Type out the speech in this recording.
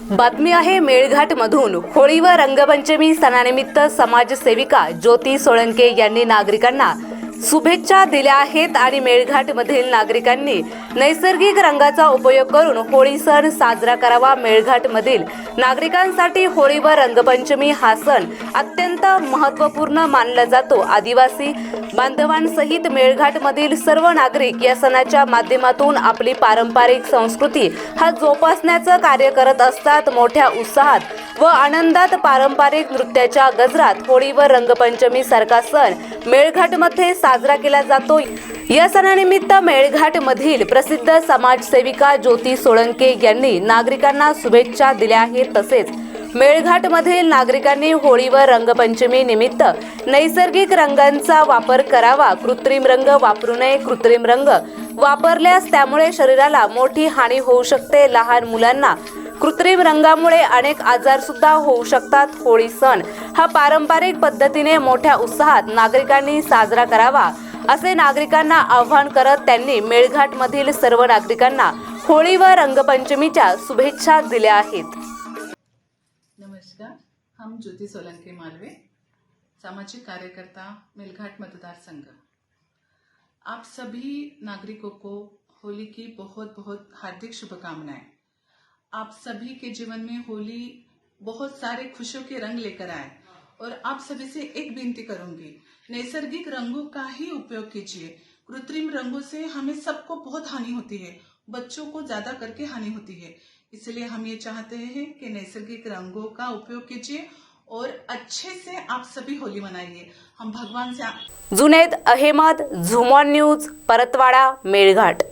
बातमी आहे मेळघाट मधून होळी व रंगपंचमी सणानिमित्त समाजसेविका ज्योती सोळंके यांनी नागरिकांना शुभेच्छा दिल्या आहेत आणि मेळघाट मधील नागरिकांनी नैसर्गिक रंगाचा उपयोग करून होळी सण साजरा करावा. मेळघाट मधील नागरिकांसाठी होळी व रंगपंचमी हा सण अत्यंत महत्त्वपूर्ण मानला जातो. आदिवासी बांधवांसहित मेळघाटमधील सर्व नागरिक या सणाच्या माध्यमातून आपली पारंपरिक संस्कृती हा जोपासण्याचं कार्य करत असतात. मोठ्या उत्साहात व आनंदात पारंपरिक नृत्याच्या गजरात होळी व रंगपंचमी सारखा सण मेळघाटमध्ये साजरा केला जातो. या सणानिमित्त मेळघाट मधील प्रसिद्ध समाजसेविका ज्योती सोळंके यांनी नागरिकांना शुभेच्छा दिल्या आहेत. तसेच मेळघाट मधील नागरिकांनी होळी व रंगपंचमी निमित्त नैसर्गिक रंगांचा वापर करावा. कृत्रिम रंग वापरू नये. कृत्रिम रंग वापरल्यास त्यामुळे शरीराला मोठी हानी होऊ शकते. लहान मुलांना कृत्रिम रंगामुळे अनेक आजार सुद्धा होऊ शकतात. होळी सण हा पारंपरिक पद्धतीने मोठ्या उत्साहात नागरिकांनी साजरा करावा असे नागरिकांना आवाहन करत त्यांनी मेळघाट मधील सर्व नागरिकांना होळी व रंगपंचमीच्या शुभेच्छा दिल्या आहेत. नमस्कार हम ज्योती सोलंकी मालवे सामाजिक कार्यकर्ता मेलघाट मतदार संघ आप सभी नागरिकों को होली की बहुत बहुत हार्दिक शुभकामनाएं। आप सभी के जीवन में होली बहुत सारे खुशियों के रंग लेकर आए और आप सभी से एक विनती करूँगी, नैसर्गिक रंगों का ही उपयोग कीजिए। कृत्रिम रंगों से हमें सबको बहुत हानि होती है, बच्चों को ज़्यादा करके हानि होती है। इसलिए हम ये चाहते हैं कि नैसर्गिक रंगों का उपयोग कीजिए और अच्छे से आप सभी होली मनाइए। हम भगवान से जुनेद अहमद, झुमॉन न्यूज़, परतवाडा मेळघाट